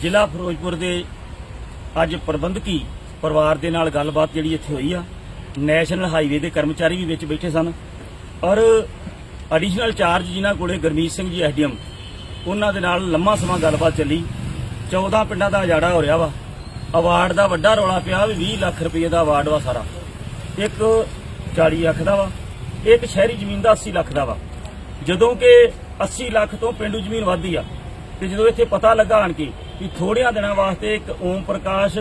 ਜ਼ਿਲ੍ਹਾ ਫਿਰੋਜ਼ਪੁਰ ਦੇ ਅੱਜ ਪ੍ਰਬੰਧਕੀ ਪਰਿਵਾਰ ਦੇ ਨਾਲ ਗੱਲਬਾਤ ਜਿਹੜੀ ਇੱਥੇ ਹੋਈ ਆ, ਨੈਸ਼ਨਲ ਹਾਈਵੇ ਦੇ ਕਰਮਚਾਰੀ ਵੀ ਵਿੱਚ ਬੈਠੇ ਸਨ। ਔਰ ਐਡੀਸ਼ਨਲ ਚਾਰਜ ਜਿਨ੍ਹਾਂ ਕੋਲੇ ਗਰਮੀਤ ਸਿੰਘ ਜੀ ਐਸਡੀਐਮ, ਉਹਨਾਂ ਦੇ ਨਾਲ ਲੰਮਾ ਸਮਾਂ ਗੱਲਬਾਤ ਚੱਲੀ। 14 ਪਿੰਡਾਂ ਦਾ ਉਜਾੜਾ ਹੋ ਰਿਹਾ ਵਾ। ਅਵਾਰਡ ਦਾ ਵੱਡਾ ਰੌਲਾ ਪਿਆ ਵੀ 20 ਲੱਖ ਰੁਪਏ ਦਾ ਅਵਾਰਡ ਵਾ ਸਾਰਾ। ਇੱਕ 40 ਲੱਖ ਦਾ ਵਾ, ਇੱਕ ਸ਼ਹਿਰੀ ਜ਼ਮੀਨ ਦਾ 80 ਲੱਖ ਦਾ ਵਾ। ਜਦੋਂ ਕਿ 80 ਲੱਖ ਤੋਂ ਪਿੰਡੂ ਜ਼ਮੀਨ ਵੱਧਦੀ ਆ, ਤੇ ਜਦੋਂ ਇੱਥੇ ਪਤਾ ਲੱਗਾ ਆਣ ਕੇ ਕਿ ਥੋੜਿਆਂ ਦਿਨਾਂ ਵਾਸਤੇ ਇੱਕ ਓਮ ਪ੍ਰਕਾਸ਼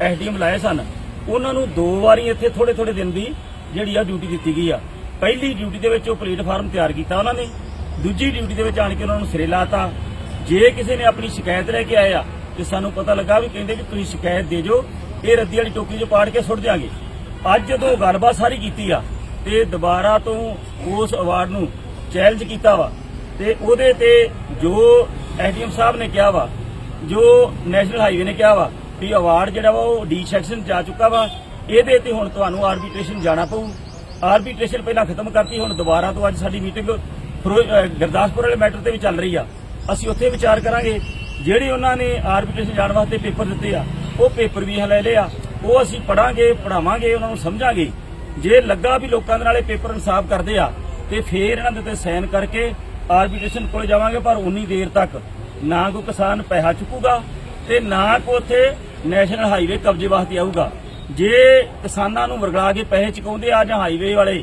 ਐਸਡੀਐਮ ਲਾਏ ਸਨ। ਉਹਨਾਂ ਨੂੰ ਦੋ ਵਾਰੀ ਇੱਥੇ ਥੋੜੇ ਥੋੜੇ ਦਿਨ ਦੀ ਜਿਹੜੀ ਆ ਡਿਊਟੀ ਦਿੱਤੀ ਗਈ ਆ। ਪਹਿਲੀ ਡਿਊਟੀ ਦੇ ਵਿੱਚ ਉਹ ਪਲੇਟਫਾਰਮ ਤਿਆਰ ਕੀਤਾ ਉਹਨਾਂ ਨੇ। ਦੂਜੀ ਡਿਊਟੀ ਦੇ ਵਿੱਚ ਆਣ ਕੇ ਉਹਨਾਂ ਨੂੰ ਸਿਰੇ ਲਾਤਾ। ਜੇ ਕਿਸੇ ਨੇ ਆਪਣੀ ਸ਼ਿਕਾਇਤ ਲੈ ਕੇ ਆਇਆ, ਤੇ ਸਾਨੂੰ ਪਤਾ ਲੱਗਾ ਵੀ ਕਹਿੰਦੇ ਕਿ ਤੁਸੀਂ ਸ਼ਿਕਾਇਤ ਦੇ ਜੋ, ਇਹ ਰੱਦੀ ਵਾਲੀ ਟੋਕਰੀ 'ਚ ਪਾੜ ਕੇ ਸੁੱਟ ਦਿਆਂਗੇ। ਅੱਜ ਜਦੋਂ ਗੱਲਬਾਤ ਸਾਰੀ ਕੀਤੀ ਆ, ਤੇ ਦੁਬਾਰਾ ਤੋਂ ਉਸ ਅਵਾਰਡ ਨੂੰ ਚੈਲੰਜ ਕੀਤਾ ਵਾ। ਤੇ ਉਹਦੇ ਤੇ ਜੋ ਐਸਡੀਐਮ ਸਾਹਿਬ ਨੇ ਕਿਹਾ ਵਾ ਜੋ ਨੈਸ਼ਨਲ ਹਾਈਵੇ ਨੇ ਕਿਹਾ ਵਾ ਵੀ ਅਵਾਰਡ ਜਿਹੜਾ ਵਾ ਉਹ ਡੀ ਸੈਕਸ਼ਨ ਜਾ ਚੁੱਕਾ ਵਾ, ਇਹਦੇ ਤੇ ਹੁਣ ਤੁਹਾਨੂੰ ਆਰਬਿਟ੍ਰੇਸ਼ਨ ਜਾਣਾ ਪਊ। ਆਰਬਿਟ੍ਰੇਸ਼ਨ ਪਹਿਲਾਂ ਖਤਮ ਕਰਤੀ, ਹੁਣ ਦੁਬਾਰਾ ਤੋਂ ਅੱਜ ਸਾਡੀ ਮੀਟਿੰਗ ਗੁਰਦਾਸਪੁਰ ਵਾਲੇ ਮੈਟਰ ਤੇ ਵੀ ਚੱਲ ਰਹੀ ਆ। ਅਸੀਂ ਉੱਥੇ ਵਿਚਾਰ ਕਰਾਂਗੇ, ਜਿਹੜੇ ਉਹਨਾਂ ਨੇ ਆਰਬਿਟ੍ਰੇਸ਼ਨ ਜਾਣ ਵਾਸਤੇ ਪੇਪਰ ਦਿੱਤੇ ਆ, ਉਹ ਪੇਪਰ ਵੀ ਹਲੇ ਲਏ ਆ। ਉਹ ਅਸੀਂ ਪੜਾਂਗੇ ਪੜਾਵਾਂਗੇ ਉਹਨਾਂ ਨੂੰ ਸਮਝਾਂਗੇ। ਜੇ ਲੱਗਾ ਵੀ ਲੋਕਾਂ ਦੇ ਨਾਲੇ ਪੇਪਰ ਇਨਸਾਫ ਕਰਦੇ ਆ, ਤੇ ਫੇਰ ਇਹਨਾਂ ਦੇ ਉੱਤੇ ਸਾਈਨ ਕਰਕੇ ਆਰਬਿਟ੍ਰੇਸ਼ਨ ਕੋਲ ਜਾਵਾਂਗੇ, ਪਰ ਉਨੀ ਦੇਰ ਤੱਕ ਨਾ ਕੋਈ ਕਿਸਾਨ ਪੈਸਾ ਚੁੱਕੂਗਾ ਤੇ ਨਾ ਕੋ ਉੱਥੇ ਨੈਸ਼ਨਲ ਹਾਈਵੇ ਕਬਜ਼ੇ ਵਾਸਤੇ ਆਊਗਾ। ਜੇ ਕਿਸਾਨਾਂ ਨੂੰ ਵਰਗਲਾ ਕੇ ਪੈਸੇ ਚੁਕਾਉਂਦੇ ਆ ਜਾਂ ਹਾਈਵੇ ਵਾਲੇ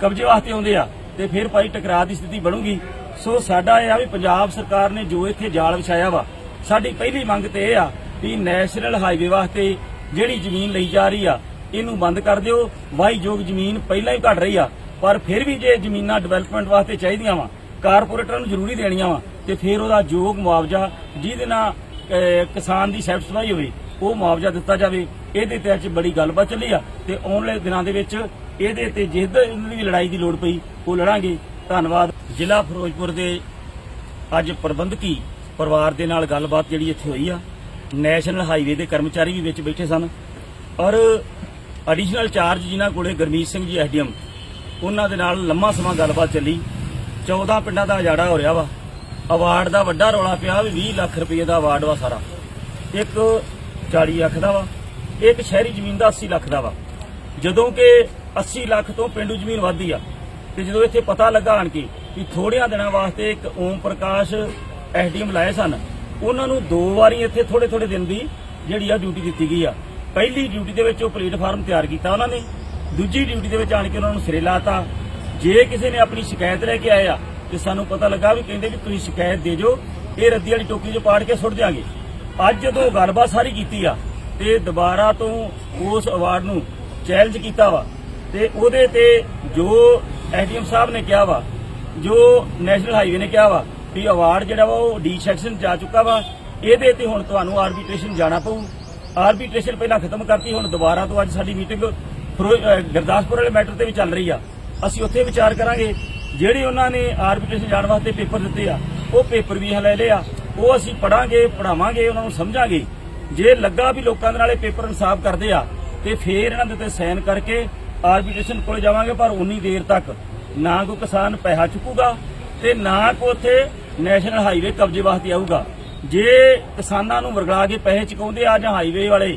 ਕਬਜ਼ੇ ਵਾਸਤੇ ਆਉਂਦੇ ਆ, ਤੇ ਫਿਰ ਭਾਈ ਟਕਰਾਅ ਦੀ ਸਥਿਤੀ ਬਣੂਗੀ। ਸੋ ਸਾਡਾ ਇਹ ਆ ਵੀ ਪੰਜਾਬ ਸਰਕਾਰ ਨੇ ਜੋ ਇੱਥੇ ਜਾਲ ਵਿਛਾਇਆ ਵਾ, ਸਾਡੀ ਪਹਿਲੀ ਮੰਗ ਤੇ ਇਹ ਆ ਵੀ ਨੈਸ਼ਨਲ ਹਾਈਵੇ ਵਾਸਤੇ ਜਿਹੜੀ ਜ਼ਮੀਨ ਲਈ ਜਾ ਰਹੀ ਆ, ਇਹਨੂੰ ਬੰਦ ਕਰ ਦਿਓ। ਵਾਹੀਯੋਗ ਜ਼ਮੀਨ ਪਹਿਲਾਂ ਹੀ ਘਟ ਰਹੀ ਆ, ਪਰ ਫਿਰ ਵੀ ਜੇ ਜ਼ਮੀਨਾਂ ਡਿਵੈਲਪਮੈਂਟ ਵਾਸਤੇ ਚਾਹੀਦੀਆਂ ਵਾ, ਕਾਰਪੋਰੇਟਰਾਂ ਨੂੰ ਜ਼ਰੂਰੀ ਦੇਣੀਆਂ ਵਾ ਤੇ ਫਿਰ ਉਹਦਾ ਯੋਗ ਮੁਆਵਜ਼ਾ ਜਿਹਦੇ ਨਾਲ ਕਿਸਾਨ ਦੀ ਸੈਟੀਸਫਾਈ ਹੋਵੇ, ਉਹ ਮੁਆਵਜ਼ਾ ਦਿੱਤਾ ਜਾਵੇ। ਇਹਦੇ ਤੇ ਅੱਜ ਬੜੀ ਗੱਲਬਾਤ ਚੱਲੀ ਆ ਤੇ ਆਉਣ ਵਾਲੇ ਦਿਨਾਂ ਦੇ ਵਿੱਚ ਇਹਦੇ ਤੇ ਜਿਸ ਦੀ ਵੀ ਲੜਾਈ ਦੀ ਲੋੜ ਪਈ, ਉਹ ਲੜਾਂਗੇ। ਧੰਨਵਾਦ। ਜ਼ਿਲ੍ਹਾ ਫਿਰੋਜ਼ਪੁਰ ਦੇ ਅੱਜ ਪ੍ਰਬੰਧਕੀ ਪਰਿਵਾਰ ਦੇ ਨਾਲ ਗੱਲਬਾਤ ਜਿਹੜੀ ਇੱਥੇ ਹੋਈ ਆ। ਨੈਸ਼ਨਲ ਹਾਈਵੇ ਦੇ ਕਰਮਚਾਰੀ ਵੀ ਵਿੱਚ ਬੈਠੇ ਸਨ। ਔਰ ਐਡੀਸ਼ਨਲ ਚਾਰਜ ਜਿਨ੍ਹਾਂ ਕੋਲੇ ਗਰਮੀਤ ਸਿੰਘ ਜੀ, ਐਸਡੀਐਮ, ਉਹਨਾਂ ਦੇ ਨਾਲ ਲੰਮਾ ਸਮਾਂ ਗੱਲਬਾਤ ਚੱਲੀ। 14 ਪਿੰਡਾਂ ਦਾ ਉਜਾੜਾ ਹੋ ਰਿਹਾ ਵਾ। ਅਵਾਰਡ ਦਾ ਵੱਡਾ ਰੌਲਾ ਪਿਆ ਵੀ 20 ਲੱਖ ਰੁਪਏ ਦਾ ਅਵਾਰਡ ਵਾ ਸਾਰਾ। ਇੱਕ 40 ਲੱਖ ਦਾ ਵਾ, ਇੱਕ ਸ਼ਹਿਰੀ ਜ਼ਮੀਨ ਦਾ 80 ਲੱਖ ਦਾ ਵਾ। ਜਦੋਂ ਕਿ 80 ਲੱਖ ਤੋਂ ਪਿੰਡੂ ਜ਼ਮੀਨ ਵੱਧਦੀ ਆ, ਤੇ ਜਦੋਂ ਇੱਥੇ ਪਤਾ ਲੱਗਾ ਆਣ ਕੇ ਕਿ ਥੋੜਿਆਂ ਦਿਨਾਂ ਵਾਸਤੇ ਇੱਕ ਓਮ ਪ੍ਰਕਾਸ਼ ਐਸਡੀਐਮ ਲਾਏ ਸਨ, ਉਹਨਾਂ ਨੂੰ ਦੋ ਵਾਰੀ ਇੱਥੇ ਥੋੜੇ ਥੋੜੇ ਦਿਨ ਦੀ ਜਿਹੜੀ ਆ ਡਿਊਟੀ ਦਿੱਤੀ ਗਈ ਆ। ਪਹਿਲੀ ਡਿਊਟੀ ਦੇ ਵਿੱਚ ਉਹ ਪਲੇਟਫਾਰਮ ਤਿਆਰ ਕੀਤਾ ਉਹਨਾਂ ਨੇ, ਦੂਜੀ ਡਿਊਟੀ ਦੇ ਵਿੱਚ ਆਣ ਕੇ ਉਹਨਾਂ ਨੂੰ ਸਿਰੇ ਲਾਤਾ। ਜੇ ਕਿਸੇ ਨੇ ਆਪਣੀ ਸ਼ਿਕਾਇਤ ਲੈ ਕੇ ਆਇਆ ਤੇ ਸਾਨੂੰ ਪਤਾ ਲੱਗਾ ਵੀ ਕਹਿੰਦੇ ਵੀ ਤੁਸੀਂ ਸ਼ਿਕਾਇਤ ਦੇ ਜੋ ਇਹ ਰੱਦੀ ਵਾਲੀ ਟੋਕੀ 'ਚ ਪਾੜ ਕੇ ਸੁੱਟ ਦਿਆਂਗੇ। ਅੱਜ ਜਦੋਂ ਗੱਲਬਾਤ ਸਾਰੀ ਕੀਤੀ ਆ, ਤੇ ਦੁਬਾਰਾ ਤੋਂ ਉਸ ਅਵਾਰਡ ਨੂੰ ਚੈਲੰਜ ਕੀਤਾ ਵਾ। ਤੇ ਉਹਦੇ ਤੇ ਜੋ ਐਸਡੀਐਮ ਸਾਹਿਬ ਨੇ ਕਿਹਾ ਵਾ, ਜੋ ਨੈਸ਼ਨਲ ਹਾਈਵੇ ਨੇ ਕਿਹਾ ਵਾ ਵੀ ਅਵਾਰਡ ਜਿਹੜਾ ਵਾ ਉਹ ਡੀ ਸੈਕਸ਼ਨ ਜਾ ਚੁੱਕਾ ਵਾ, ਇਹਦੇ ਤੇ ਹੁਣ ਤੁਹਾਨੂੰ ਆਰਬਿਟ੍ਰੇਸ਼ਨ ਜਾਣਾ ਪਊ। ਆਰਬਿਟ੍ਰੇਸ਼ਨ ਪਹਿਲਾਂ ਖਤਮ ਕਰਤੀ, ਹੁਣ ਦੁਬਾਰਾ ਤੋਂ ਅੱਜ ਸਾਡੀ ਮੀਟਿੰਗ ਗੁਰਦਾਸਪੁਰ ਵਾਲੇ ਮੈਟਰ ਤੇ ਵੀ ਚੱਲ ਰਹੀ ਆ। ਅਸੀਂ ਉੱਥੇ ਵਿਚਾਰ ਕਰਾਂਗੇ। ਜਿਹੜੇ ਉਹਨਾਂ ਨੇ ਆਰਬਿਟ੍ਰੇਸ਼ਨ ਜਾਣ ਵਾਸਤੇ ਪੇਪਰ ਦਿੱਤੇ ਆ, ਉਹ ਪੇਪਰ ਵੀ ਹਲੇ ਲਏ ਆ। ਉਹ ਅਸੀਂ ਪੜਾਂਗੇ, ਪੜਾਵਾਂਗੇ, ਉਹਨਾਂ ਨੂੰ ਸਮਝਾਂਗੇ। ਜੇ ਲੱਗਾ ਵੀ ਲੋਕਾਂ ਦੇ ਨਾਲੇ ਪੇਪਰ ਇਨਸਾਫ ਕਰਦੇ ਆ, ਤੇ ਫੇਰ ਇਹਨਾਂ ਦੇ ਉੱਤੇ ਸਾਈਨ ਕਰਕੇ ਆਰਬਿਟ੍ਰੇਸ਼ਨ ਕੋਲ ਜਾਵਾਂਗੇ, ਪਰ ਉਨੀ ਦੇਰ ਤੱਕ। ਨਾ ਕੋਈ ਕਿਸਾਨ ਪੈਸਾ ਚੁੱਕੂਗਾ, ਤੇ ਨਾ ਕੋ ਉੱਥੇ ਨੈਸ਼ਨਲ ਹਾਈਵੇ ਕਬਜ਼ੇ ਵਾਸਤੇ ਆਊਗਾ। ਜੇ ਕਿਸਾਨਾਂ ਨੂੰ ਵਰਗਲਾ ਕੇ ਪੈਸੇ ਚੁਕਾਉਂਦੇ ਆ ਜਾਂ ਹਾਈਵੇ ਵਾਲੇ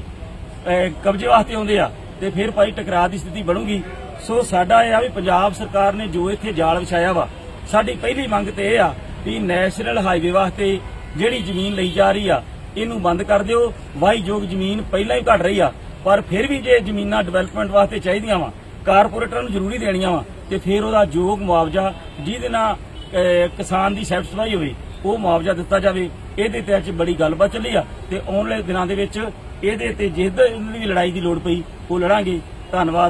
ਕਬਜ਼ੇ ਵਾਸਤੇ ਆਉਂਦੇ ਆ, ਤੇ ਫਿਰ ਭਾਈ ਟਕਰਾਅ ਦੀ ਸਥਿਤੀ ਬਣੂਗੀ। ਸੋ ਸਾਡਾ ਇਹ ਆ ਵੀ ਪੰਜਾਬ ਸਰਕਾਰ ਨੇ ਜੋ ਇੱਥੇ ਜਾਲ ਵਿਛਾਇਆ ਵਾ, ਸਾਡੀ ਪਹਿਲੀ ਮੰਗ ਤੇ ਇਹ ਆ ਵੀ ਨੈਸ਼ਨਲ ਹਾਈਵੇ ਵਾਸਤੇ ਜਿਹੜੀ ਜ਼ਮੀਨ ਲਈ ਜਾ ਰਹੀ ਆ, ਇਹਨੂੰ ਬੰਦ ਕਰ ਦਿਓ। ਵਾਹੀਯੋਗ ਜ਼ਮੀਨ ਪਹਿਲਾਂ ਹੀ ਘਟ ਰਹੀ ਆ, ਪਰ ਫਿਰ ਵੀ ਜੇ ਜ਼ਮੀਨਾਂ ਡਿਵੈਲਪਮੈਂਟ ਵਾਸਤੇ ਚਾਹੀਦੀਆਂ ਵਾ, ਕਾਰਪੋਰੇਟਰਾਂ ਨੂੰ ਜ਼ਰੂਰੀ ਦੇਣੀਆਂ ਵਾ, ਤੇ ਫਿਰ ਉਹਦਾ ਯੋਗ ਮੁਆਵਜ਼ਾ ਜਿਹਦੇ ਨਾਲ ਕਿਸਾਨ ਦੀ ਸੈਟੀਸਫਾਈ ਹੋਵੇ, ਉਹ ਮੁਆਵਜ਼ਾ ਦਿੱਤਾ ਜਾਵੇ। ਇਹਦੇ ਤੇ ਅੱਜ ਬੜੀ ਗੱਲਬਾਤ ਚੱਲੀ ਆ, ਤੇ ਆਉਣ ਵਾਲੇ ਦਿਨਾਂ ਦੇ ਵਿੱਚ ਇਹਦੇ ਤੇ ਜਿਸ ਦੀ ਲੜਾਈ ਦੀ ਲੋੜ ਪਈ, ਉਹ ਲੜਾਂਗੇ। ਧੰਨਵਾਦ।